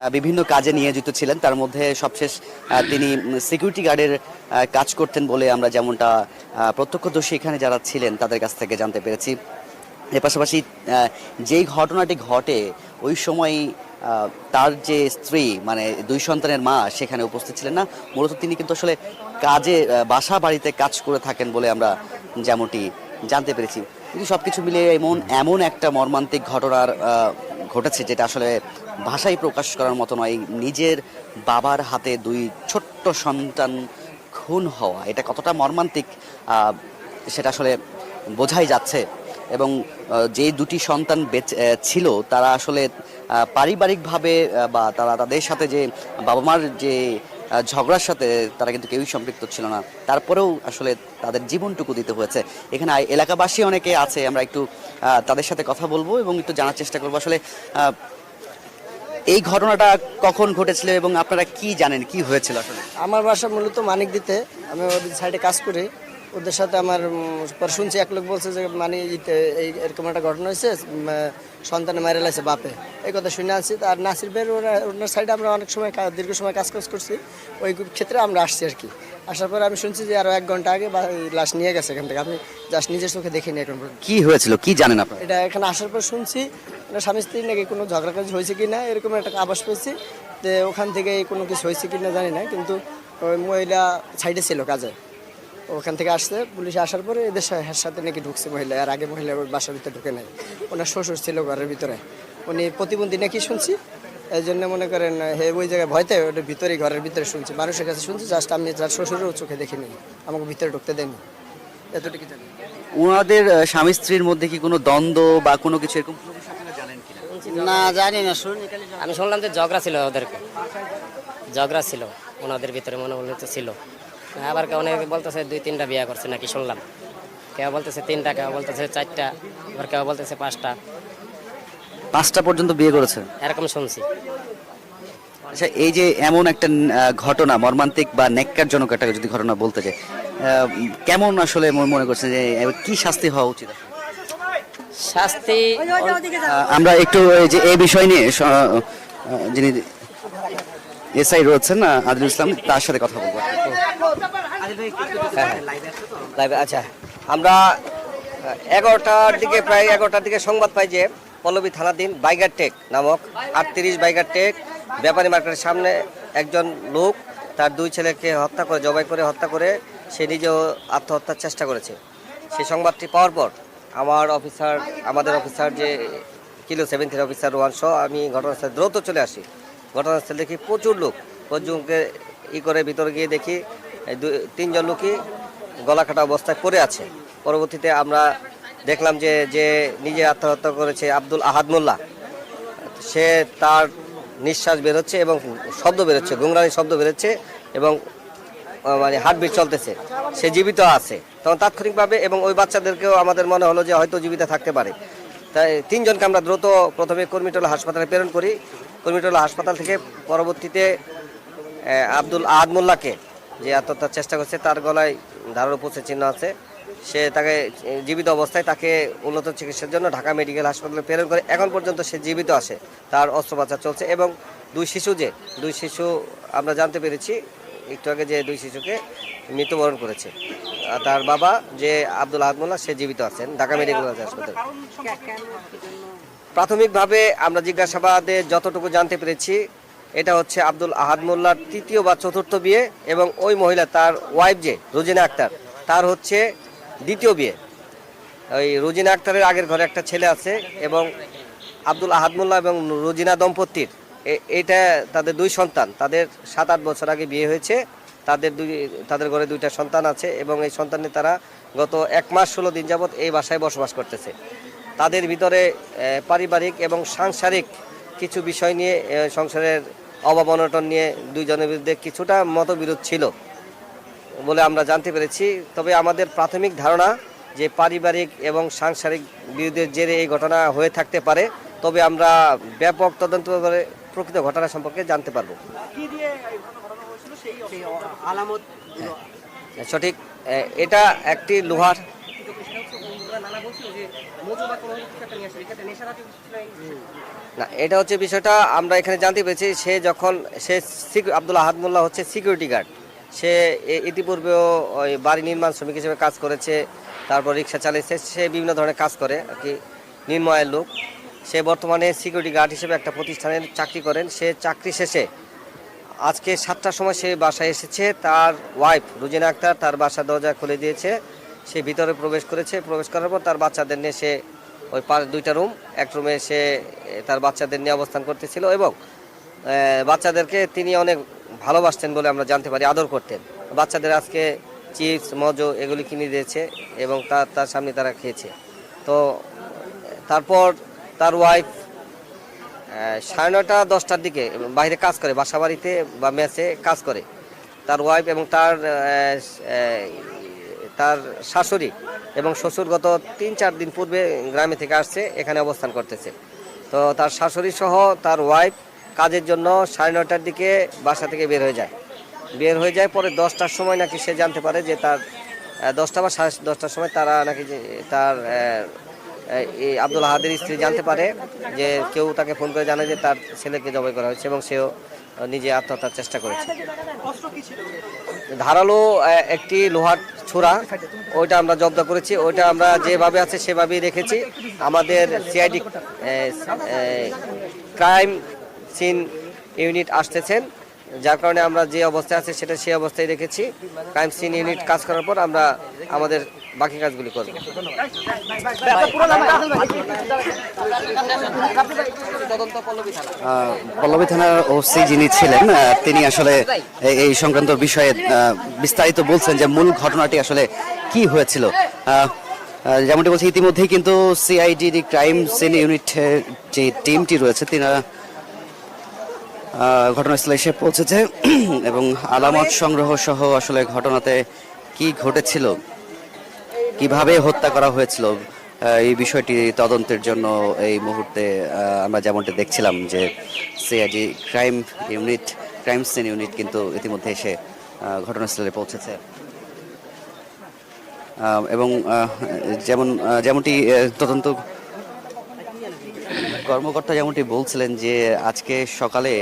বিভিন্ন কাজে নিয়োজিত ছিলেন। তার মধ্যে সবশেষ তিনি সিকিউরিটি গার্ডের কাজ করতেন বলে আমরা যেমনটা প্রত্যক্ষদর্শী এখানে যারা ছিলেন তাদের কাছ থেকে জানতে পেরেছি। এর পাশাপাশি যেই ঘটনাটি ঘটে, ওই সময় তার যে স্ত্রী মানে দুই সন্তানের মা, সেখানে উপস্থিত ছিলেন না। মূলত তিনি কিন্তু আসলে কাজে বাসা বাড়িতে কাজ করে থাকেন বলে আমরা যেমনটি জানতে পেরেছি। কিন্তু সব কিছু মিলিয়ে এমন এমন একটা মর্মান্তিক ঘটনার ঘটেছে যেটা আসলে ভাষায় প্রকাশ করার মতো নয় নিজের বাবার হাতে দুই ছোট্ট সন্তান খুন হওয়া, এটা কতটা মর্মান্তিক সেটা আসলে বোঝাই যাচ্ছে। এবং যে দুটি সন্তান ছিল, তারা আসলে পারিবারিকভাবে বা তারা তাদের সাথে যে বাবা মার যে ঝগড়ার সাথে তারা কিন্তু কেউই সম্পৃক্ত ছিল না। তারপরেও আসলে তাদের জীবনটুকু দিতে হয়েছে। এখানে এলাকাবাসী অনেকে আছে, আমরা একটু তাদের সাথে কথা বলব এবং একটু জানার চেষ্টা করব। আসলে এই ঘটনাটা কখন ঘটেছিল এবং আপনারা কি জানেন, কি হয়েছিল আসলে? আমার বাসা মূলত মানিক দিতে আমি ওদের সাইডে কাজ করি। ওদের সাথে আমার পর শুনছি এক লোক বলছে যে মানে এই এরকম একটা ঘটনা হয়েছে সন্তানে মারা লাগছে বাপে। এই কথা শুনে আসছি আর নাসির ভাইয়ের ওরা ওনার সাইডে আমরা অনেক সময় দীর্ঘ সময় কাজ কাজ করছি। ওই ক্ষেত্রে আমরা আসছি আর কি। আসার পরে আমি শুনছি যে আরও এক ঘণ্টা আগে লাশ নিয়ে গেছে এখান থেকে। আমি জাস্ট নিজের চোখে দেখিনি এখন পর্যন্ত কি হয়েছিল? কি জানেন আপনারা? এটা এখানে আসার পর শুনছি ওনার স্বামী স্ত্রী নাকি কোনো ঝগড়া কাজ হয়েছে কি না এরকম একটা আবাস পেয়েছি যে ওখান থেকে কোনো কিছু হয়েছে কি না জানি না কিন্তু ওই মহিলা সাইডে ছিল কাজে। ওখান থেকে আসছে পুলিশে আসার পরে এদের সাথে নাকি ঢুকছে মহিলা আর আগে মহিলা বাসার ভিতরে ঢুকে নেয় ওনার শ্বশুর ছিল ঘরের ভিতরে। উনি প্রতিবন্ধী নাকি শুনছি এই জন্য মনে করেন হে ওই জায়গায় ভয়তে ওটা ভিতরে ঘরের ভিতরে শুনছি। মানুষের কাছে শুনছি জাস্ট আমি যার শ্বশুরও চোখে দেখিনি। আমাকে ভিতরে ঢুকতে দেয়নি এতটুকু জানি। ওনাদের স্বামী স্ত্রীর মধ্যে কি কোনো দ্বন্দ্ব বা কোনো কিছু এরকম কোনো বিষয় আপনারা জানেন কিনা? না জানি না শুনি আমি শুনলাম যে ঝগড়া ছিল ওদেরকে। ঝগড়া ছিল ওনাদের ভিতরে মনে মনে তো ছিল। আবার কেউ অনেকে বলতেছে দুই তিনটা বিয়ে করছে নাকি শুনলাম। কেউ বলতেছে তিনটা কেউ বলতেছে চারটা আবার কেউ বলতেছে পাঁচটা। পাঁচটা পর্যন্ত বিয়ে করেছে? এরকম শুনছি। আচ্ছা এই যে এমন একটা ঘটনা মর্মান্তিক বা নেককারজনক একটা যদি ঘটনা বলতে চাই কেমন আসলে মনে মনে করছেন যে কি শাস্তি হওয়া উচিত শাস্তি আমরা একটু এই যে এই বিষয় নিয়ে যিনি এসআই রয়েছেন আহ, আদিলুল ইসলাম তার সাথে কথা বলব। লাইভে আচ্ছা আমরা এগারোটার দিকে প্রায় এগারোটার দিকে সংবাদ পাই যে পল্লবী থানাধীন বাইগার টেক নামক আটত্রিশ বাইগার টেক ব্যাপারী মার্কেটের সামনে একজন লোক তার দুই ছেলেকে হত্যা করে, জবাই করে হত্যা করে সে নিজেও আত্মহত্যার চেষ্টা করেছে। সেই সংবাদটি পাওয়ার পর আমার অফিসার, আমাদের অফিসার যে kilo seven three officer one সহ, আমি ঘটনাস্থলে দ্রুত চলে আসি। ঘটনাস্থলে দেখি প্রচুর লোক। প্রচুরকে ই করে ভিতরে গিয়ে দেখি তিনজন লোকই গলা কাটা অবস্থায় পড়ে আছে। পরবর্তীতে আমরা দেখলাম যে যে নিজে আত্মহত্যা করেছে আব্দুল আহাদ মোল্লা। সে তার নিঃশ্বাস বেরোচ্ছে এবং শব্দ বেরোচ্ছে গুংরানি শব্দ বেরোচ্ছে এবং মানে হার্টবিট চলতেছে। সে জীবিত আছে। তখন তাৎক্ষণিকভাবে এবং ওই বাচ্চাদেরকেও আমাদের মনে হলো যে হয়তো জীবিত থাকতে পারে। তাই তিনজনকে আমরা দ্রুত প্রথমে কর্মীটোলা হাসপাতালে প্রেরণ করি। কর্মীটোলা হাসপাতাল থেকে পরবর্তীতে আব্দুল আহাদ মোল্লাকে যে আত্মহত্যার চেষ্টা করছে, তার গলায় ধারার উপসে চিহ্ন আছে। সে তাকে জীবিত অবস্থায় তাকে উন্নত চিকিৎসার জন্য ঢাকা মেডিকেল হাসপাতালে প্রেরণ করে এখন পর্যন্ত সে জীবিত আছে। তার অস্ত্রোপচার চলছে এবং দুই শিশু যে, দুই শিশু আমরা জানতে পেরেছি, একটু আগে যে দুই শিশুকে মৃত্যুবরণ করেছে। তার বাবা যে আব্দুল আহাদ মোল্লা, সে জীবিত আছেন ঢাকা মেডিকেল হাসপাতালে। প্রাথমিকভাবে আমরা জিজ্ঞাসাবাদে যতটুকু জানতে পেরেছি, এটা হচ্ছে আব্দুল আহাদ মোল্লার তৃতীয় বা চতুর্থ বিয়ে এবং ওই মহিলা তার ওয়াইফ যে, রোজিনা আক্তার, তার হচ্ছে দ্বিতীয় বিয়ে। ওই রোজিনা আক্তারের আগের ঘরে একটা ছেলে আছে এবং আব্দুল আহাদমুল্লাহ এবং রোজিনা দম্পতির। এটা তাদের দুই সন্তান। তাদের সাত আট বছর আগে বিয়ে হয়েছে। তাদের দুই, তাদের ঘরে দুইটা সন্তান আছে এবং এই সন্তানে তারা গত এক মাস ষোলো দিন যাবৎ এই বাসায় বসবাস করতেছে। তাদের ভিতরে পারিবারিক এবং সাংসারিক কিছু বিষয় নিয়ে সংসারের অভাব অনটন নিয়ে দুইজনের বিরুদ্ধে কিছুটা মতবিরোধ ছিল। বলে আমরা জানতে পেরেছি। তবে আমাদের প্রাথমিক ধারণা যে পারিবারিক এবং সাংসারিক বিরোধের জেরে এই ঘটনা হয়ে থাকতে পারে তবে আমরা ব্যাপক তদন্ত করে প্রকৃত ঘটনা সম্পর্কে জানতে পারব। সঠিক। এটা একটি লোহার না এটা হচ্ছে বিষয়টা আমরা এখানে জানতে পেরেছি। সে যখন সে আব্দুল আহাদ মোল্লা হচ্ছে সিকিউরিটি গার্ড সে ইতিপূর্বেও ওই বাড়ি নির্মাণ শ্রমিক হিসেবে কাজ করেছে, তারপর রিক্সা চালিয়েছে, সে বিভিন্ন ধরনের কাজ করে আর কি, নির্ময়ের লোক। সে বর্তমানে সিকিউরিটি গার্ড হিসেবে একটা প্রতিষ্ঠানের চাকরি করেন। সে চাকরি শেষে আজকে সাতটার সময় সে বাসায় এসেছে, তার ওয়াইফ রুজিনা আক্তার তার বাসার দরজা খুলে দিয়েছে। সে ভিতরে প্রবেশ করেছে, প্রবেশ করার পর তার বাচ্চাদের নিয়ে সে ওই পার দুইটা রুম, এক রুমে সে তার বাচ্চাদের নিয়ে অবস্থান করতেছিল এবং বাচ্চাদেরকে তিনি অনেক ভালোবাসতেন বলে আমরা জানতে পারি, আদর করতেন। বাচ্চাদের আজকে চিপস, মজো এগুলি কিনে দিয়েছে এবং তার তার সামনে তারা খেয়েছে। তো, তারপর তার ওয়াইফ সাড়ে নয়টা, দশটার দিকে বাইরে কাজ করে বাসা বাড়িতে বা মেসে কাজ করে। তার ওয়াইফ এবং তার তার শাশুড়ি এবং শ্বশুর গত তিন, চার দিন পূর্বে গ্রামে থেকে আসছে, এখানে অবস্থান করতেছে। তো তার শাশুড়ি সহ তার ওয়াইফ কাজের জন্য সাড়ে নটার দিকে বাসা থেকে বের হয়ে যায়। বের হয়ে যায় পরে দশটার সময় নাকি সে জানতে পারে যে তার দশটা বা সাড়ে দশটার সময় তারা নাকি তার এই আব্দুল আহাদের স্ত্রী জানতে পারে যে কেউ তাকে ফোন করে জানে যে তার ছেলেকে জবাই করা হয়েছে এবং সেও নিজে আত্মহত্যার চেষ্টা করেছে। ধারালো একটি লোহার ছোড়া, ওইটা আমরা জব্দ করেছি, ওইটা আমরা যেভাবে আছে সেভাবেই রেখেছি। আমাদের সিআইডি ক্রাইম সিন ইউনিট আসতেছেন যার কারণে আমরা যে অবস্থায় আছে সেটা সেই অবস্থায় রেখেছি। ক্রাইম সিন ইউনিট কাজ করার পর আমরা আমাদের বাকি কাজগুলি করব। পল্লবী থানার ওসি যিনি ছিলেন তিনি আসলে এই- সংক্রান্ত বিষয়ে বিস্তারিত বলছেন যে মূল ঘটনাটি আসলে কি হয়েছিল। যেমনটি বলছি ইতিমধ্যেই কিন্তু সিআইডি ক্রাইম সিন ইউনিটের যে টিমটি রয়েছে আহ, ঘটনাস্থলে এসে পৌঁছেছে এবং আলামত সংগ্রহ সহ আসলে ঘটনাতে কি ঘটেছিল, কীভাবে হত্যা করা হয়েছিল এই বিষয়টি তদন্তের জন্য এই মুহূর্তে আমরা যেমনটি দেখছিলাম যে CID crime unit crime scene unit কিন্তু ইতিমধ্যে এসে ঘটনাস্থলে পৌঁছেছে। এবং যেমন যেমনটি তদন্ত কর্মকর্তা যেমনটি বলছিলেন যে আজকে সকালে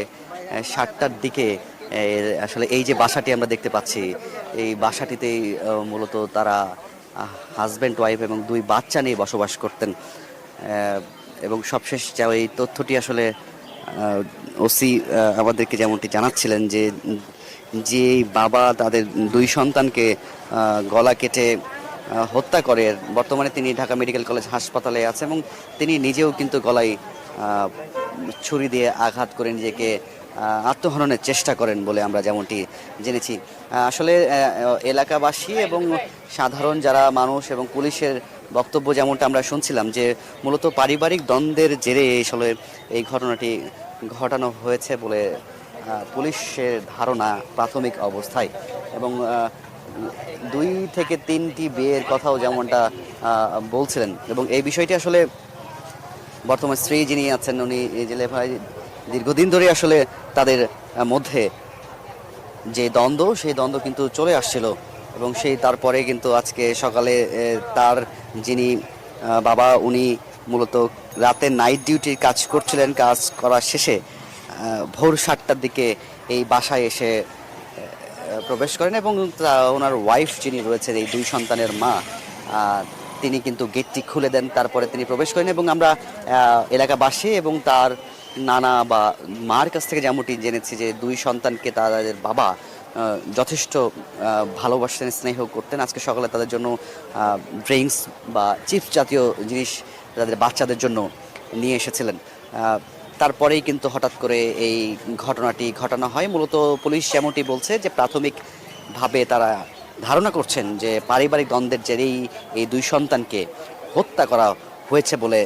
সাতটার দিকে আসলে এই যে বাসাটি আমরা দেখতে পাচ্ছি, এই বাসাটিতেই মূলত তারা হাজব্যান্ড ওয়াইফ এবং দুই বাচ্চা নিয়ে বসবাস করতেন। এবং সবশেষ যা এই তথ্যটি আসলে ওসি আমাদেরকে যেমনটি জানাচ্ছিলেন যে যে বাবা তাদের দুই সন্তানকে গলা কেটে হত্যা করে, বর্তমানে তিনি ঢাকা মেডিকেল কলেজ হাসপাতালে আছে এবং তিনি নিজেও কিন্তু গলায় ছুরি দিয়ে আঘাত করে নিজেকে আত্মহননের চেষ্টা করেন বলে আমরা যেমনটি জেনেছি। আসলে এলাকাবাসী এবং সাধারণ যারা মানুষ এবং পুলিশের বক্তব্য যেমনটা আমরা শুনছিলাম যে মূলত পারিবারিক দ্বন্দ্বের জেরে আসলে এই ঘটনাটি ঘটানো হয়েছে বলে পুলিশের ধারণা প্রাথমিক অবস্থায় এবং দুই থেকে তিনটি বিয়ের কথাও যেমনটা বলছিলেন এবং এই বিষয়টি আসলে বর্তমান স্ত্রী যিনি আছেন, উনি জেলে ভাই দীর্ঘদিন ধরে আসলে তাদের মধ্যে যে দ্বন্দ্ব, সেই দ্বন্দ্ব কিন্তু চলে আসছিল। এবং সেই তারপরে কিন্তু আজকে সকালে তার যিনি বাবা, উনি মূলত রাতে নাইট ডিউটির কাজ করছিলেন, কাজ করার শেষে ভোর সাতটার দিকে এই বাসায় এসে প্রবেশ করেন এবং ওনার ওয়াইফ যিনি রয়েছেন, এই দুই সন্তানের মা তিনি কিন্তু গেটটি খুলে দেন। তারপরে তিনি প্রবেশ করেন এবং আমরা এলাকাবাসী এবং তার নানা বা মার কাছ থেকে যেমনটি জেনেছি যে দুই সন্তানকে তাদের বাবা যথেষ্ট ভালোবাসতেন, স্নেহ করতেন। আজকে সকালে তাদের জন্য ড্রিঙ্কস বা চিপস জাতীয় জিনিস তাদের বাচ্চাদের জন্য নিয়ে এসেছিলেন। তারপরেই কিন্তু হঠাৎ করে এই ঘটনাটি ঘটানো হয়। মূলত পুলিশ যেমনটি বলছে যে প্রাথমিকভাবে তারা ধারণা করছেন যে পারিবারিক দ্বন্দ্বের জেরেই এই দুই সন্তানকে হত্যা করা হয়েছে বলে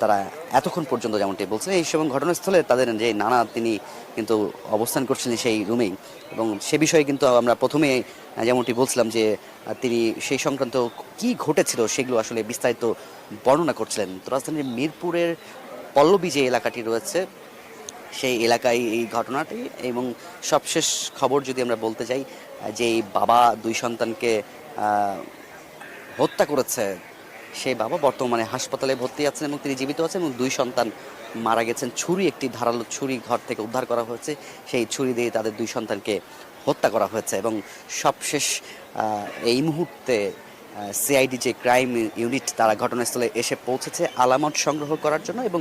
তারা এতক্ষণ পর্যন্ত যেমনটি বলছেন এই সময় ঘটনাস্থলে তাদের যে নানা তিনি কিন্তু অবস্থান করছিলেন সেই রুমেই। এবং সে বিষয়ে কিন্তু আমরা প্রথমে যেমনটি বলছিলাম যে তিনি সেই সংক্রান্ত কি ঘটেছিল সেগুলো আসলে বিস্তারিত বর্ণনা করছিলেন। তো রাজধানীর মিরপুরের পল্লবী যে এলাকাটি রয়েছে সেই এলাকায় এই ঘটনাটি এবং সবশেষ খবর যদি আমরা বলতে আহ, যে বাবা দুই সন্তানকে হত্যা করেছে সেই বাবা বর্তমানে হাসপাতালে ভর্তি আছেন এবং তিনি জীবিত আছেন এবং দুই সন্তান মারা গেছেন। ছুরি, একটি ধারালো ছুরি ঘর থেকে উদ্ধার করা হয়েছে। সেই ছুরি দিয়ে তাদের দুই সন্তানকে হত্যা করা হয়েছে এবং সবশেষ এই মুহূর্তে সিআইডি যে ক্রাইম ইউনিট, তারা ঘটনাস্থলে এসে পৌঁছেছে। আলামত সংগ্রহ করার জন্য এবং